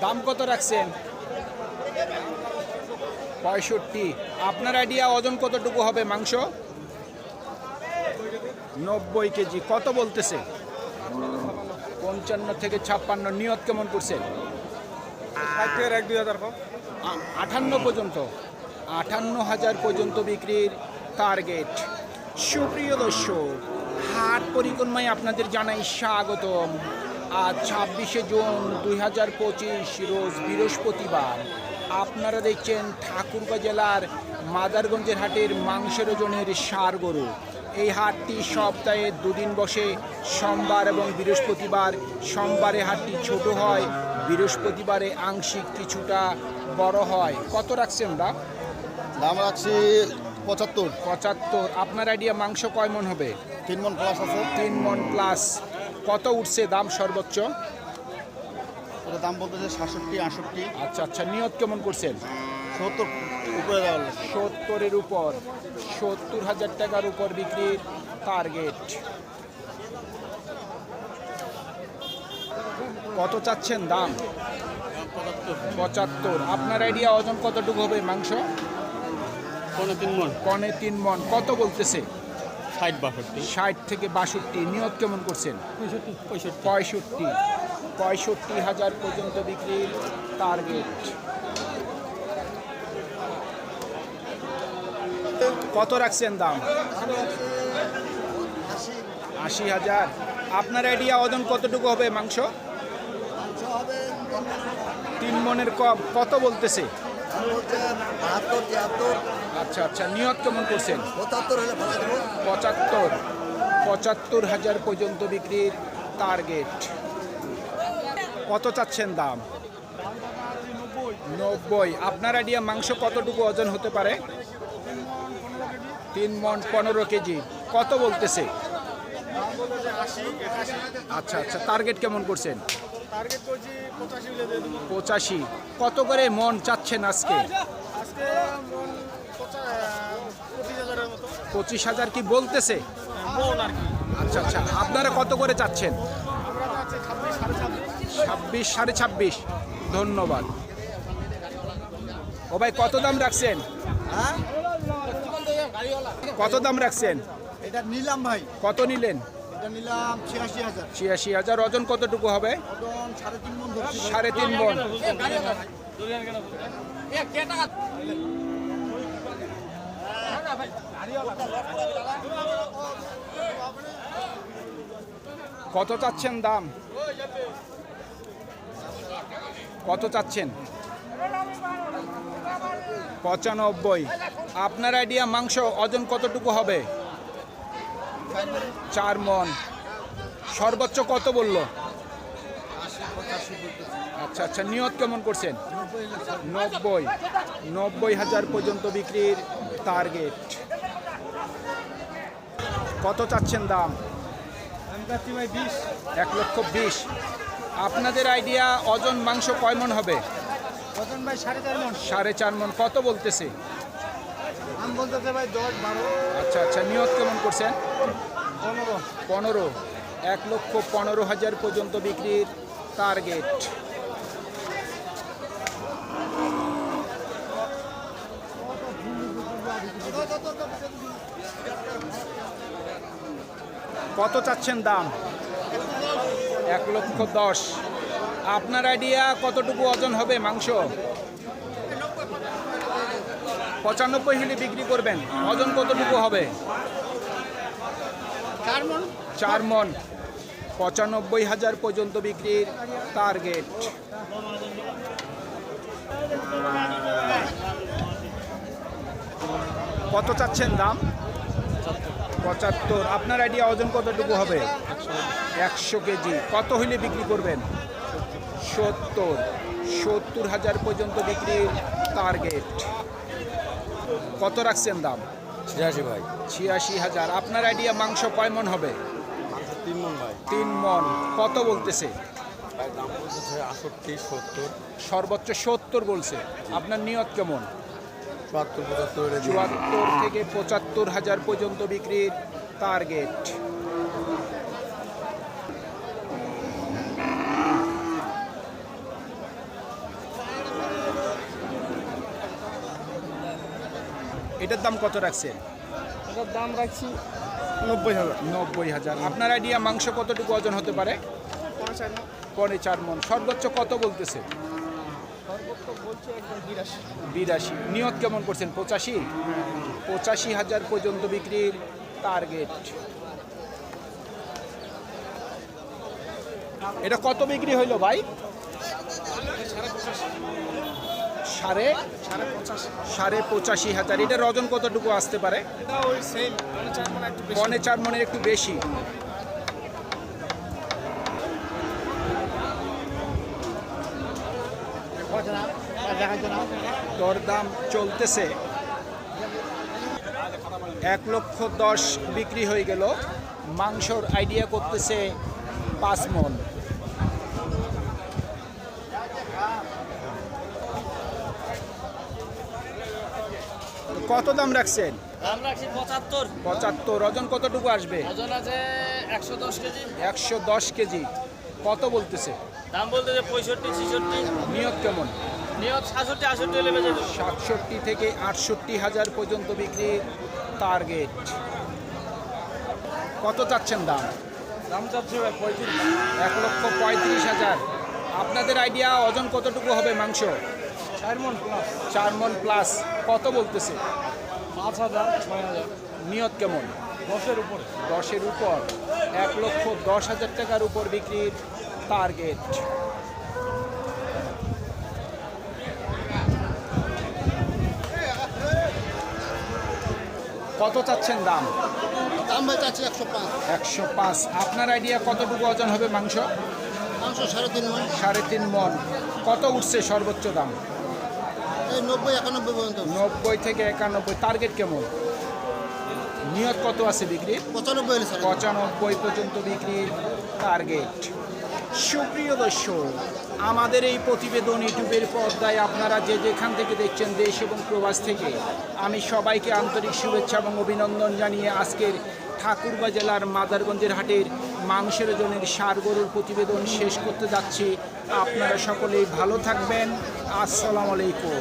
দাম কত রাখছেন? পঁয়ষট্টি। আপনার আইডিয়া ওজন কতটুকু হবে মাংস? নব্বই কেজি। কত বলতেছে? পঞ্চান্ন থেকে ছাপ্পান্ন। নিয়ত কেমন করছেন এক দুই হাজার আ- আটান্ন পর্যন্ত। আটান্ন হাজার পর্যন্ত বিক্রির টার্গেট সুপ্রিয় দর্শক হাট পরিক্রমায় আপনাদের জানাই স্বাগতম। আজ ছাব্বিশে জুন দুই হাজার পঁচিশ রোজ বৃহস্পতিবার। আপনারা দেখছেন ঠাকুরগাঁ জেলার মাদারগঞ্জের হাটের মাংসের ওজনের সার গরু। এই হাটটি সপ্তাহে দুদিন বসে সোমবার এবং বৃহস্পতিবার। সোমবারে হাটটি ছোট হয় বৃহস্পতিবারে আংশিক কিছুটা বড় হয়। কত রাখছেন দাম দাম রাখছি পঁচাত্তর। পঁচাত্তর। আপনার আইডিয়া মাংস কয় মন হবে? তিন মন প্লাস আছে। তিন মন প্লাস কত উঠছে দাম সর্বোচ্চ? ওটা দাম বলতেছে সাতষট্টি আটষট্টি। আচ্ছা আচ্ছা নিয়ত কেমন করছেন? সত্তর উপরে সত্তরের উপর। সত্তর হাজার টাকার উপর বিক্রির টার্গেট কত চাচ্ছেন দাম? পঁচাত্তর। আপনার আইডিয়া ওজন কতটুকু হবে মাংস? পনেরো তিন মন কনে তিন মন কত বলতেছে? ষাট বাষট্টি। ষাট থেকে বাষট্টি নিয়ত কেমন করছেন? পঁয়ষট্টি পঁয়ষট্টি। পঁয়ষট্টি। পঁয়ষট্টি হাজার পর্যন্ত বিক্রির টার্গেট কত রাখছেন দাম? আশি হাজার। আপনার আইডিয়া ওজন কতটুকু হবে মাংস? তিন মনের কম। কত বলতেছে? বাহাত্তর তিয়াত্তর। আচ্ছা আচ্ছা নিয়ত কেমন করছেন? পঁচাত্তর হলে ভালো দেবো। পঁচাত্তর। পঁচাত্তর হাজার পর্যন্ত বিক্রির টার্গেট কত চাচ্ছেন দাম? নব্বই। আপনার আইডিয়া মাংস কতটুকু ওজন হতে পারে? তিন মন পনেরো কেজি। কত বলতেছে? আচ্ছা আচ্ছা টার্গেট কেমন করছেন? পঁচাশি কত করে মন চাচ্ছেন আজকে আজকে মন পঁচা পঁচিশ হাজারের মতো পঁচিশ হাজার কি বলতেছে? মন আর কি আচ্ছা আচ্ছা আপনারা কত করে চাচ্ছেন? ছাব্বিশ সাড়ে ছাব্বিশ। ধন্যবাদ। ও ভাই কত দাম রাখছেন? হ্যাঁ? কত দাম রাখছেন? এটা নিলাম ভাই। কত নিলেন? নিলাম ছিয়াশি হাজার। হাজার। ওজন কতটুকু হবে? ওজন সাড়ে তিন মন কত চাচ্ছেন দাম? কত চাচ্ছেন? পঁচানব্বই। আপনার আইডিয়া মাংস ওজন কতটুকু হবে? চার মন। সর্বোচ্চ কত বলল? আচ্ছা আচ্ছা নিয়ত কেমন করছেন? নব্বই। নব্বই হাজার পর্যন্ত বিক্রির টার্গেট কত চাচ্ছেন দাম? এক লক্ষ বিশ। আপনাদের আইডিয়া ওজন মাংস কয় মন হবে? ওজন ভাই সাড়ে চার মন। সাড়ে চার মন। কত বলতেছে? আমি বলতেছে ভাই দশ বারো। আচ্ছা আচ্ছা নিয়ত কেমন করছেন? পনেরো। পনেরো। এক লক্ষ পনেরো হাজার পর্যন্ত বিক্রির টার্গেট কত চাচ্ছেন দাম? এক লক্ষ দশ। আপনার আইডিয়া কতটুকু ওজন হবে মাংস? পঁচানব্বই হলে বিক্রি করবেন। ওজন কতটুকু হবে? চার মন। চার পঁচানব্বই হাজার পর্যন্ত বিক্রির টার্গেট কত চাচ্ছেন দাম? পঁচাত্তর। আপনার আইডিয়া ওজন কতটুকু হবে? একশো কেজি। কত হইলে বিক্রি করবেন? সত্তর। সত্তর হাজার পর্যন্ত বিক্রির টার্গেট কত রাখছেন দাম? ছিয়াশি ভাই। ছিয়াশি হাজার। আপনার আইডিয়া মাংস কয় মন হবে? তিন মন ভাই। তিন মন। কত বলতেছে? সর্বোচ্চ সত্তর বলছে। আপনার নিয়ত কেমন? চুয়াত্তর থেকে পঁচাত্তর হাজার পর্যন্ত বিক্রির টার্গেট এটার দাম কত রাখছেন? এটার দাম রাখছি নব্বই হাজার। নব্বই হাজার। আপনার আইডিয়া মাংস কতটুকু ওজন হতে পারে? পনেরো চার মন। সর্বোচ্চ কত বলতেছে? বিরাশি। নিয়ত কেমন করছেন? পঁচাশি? পঁচাশি হাজার পর্যন্ত বিক্রির টার্গেট এটা কত বিক্রি হইল ভাই? সাড়ে সাড়ে পঁচাশি হাজার। এটার ওজন কতটুকু আসতে পারে? এটা সেম মানে পনে চার মনের একটু বেশি। দরদাম চলতেছে। এক লক্ষ দশ বিক্রি হয়ে গেল। মাংসর আইডিয়া করতেছে পাঁচ মন। কত দাম রাখছেন? পঁচাত্তর। ওজন কতটুকু আসবে? ওজন আছে একশো দশ কেজি। একশো দশ কেজি। কত বলতেছে? দাম বলতেছে পঁয়ষট্টি ছিষট্টি। নিয়োগ কেমন? সাতষট্টি থেকে আটষট্টি হাজার পর্যন্ত বিক্রি টার্গেট কত চাচ্ছেন দাম? দাম চাচ্ছে এক লক্ষ পঁয়ত্রিশ হাজার। আপনাদের আইডিয়া ওজন কতটুকু হবে মাংস? চার মন প্লাস চার মন প্লাস কত বলতেছে? পাঁচ হাজার ছয় হাজার। নিয়ত কেমন? দশের উপরে। দশের উপর। এক লক্ষ দশ হাজার টাকার উপর বিক্রির টার্গেট কত চাচ্ছেন দাম? দাম ভাই চাচ্ছি একশো পাঁচ। একশো পাঁচ। আপনার আইডিয়া কতটুকু ওজন হবে মাংস? মাংস সাড়ে তিন মন। সাড়ে তিন মন। কত উঠছে সর্বোচ্চ দাম? এই নব্বই একানব্বই পর্যন্ত। নব্বই থেকে একানব্বই। টার্গেট কেমন? নিয়ত কত আছে বিক্রি পঁচানব্বই পঁচানব্বই পর্যন্ত বিক্রির টার্গেট সুপ্রিয় দর্শক, আমাদের এই প্রতিবেদন ইউটিউবের পর্দায় আপনারা যে যেখান থেকে দেখছেন দেশ এবং প্রবাস থেকে, আমি সবাইকে আন্তরিক শুভেচ্ছা এবং অভিনন্দন জানিয়ে আজকের ঠাকুরবা জেলার মাদারগঞ্জের হাটের মাংসের ওজনের সার গরুর প্রতিবেদন শেষ করতে যাচ্ছি। আপনারা সকলেই ভালো থাকবেন। আসসালামু আলাইকুম।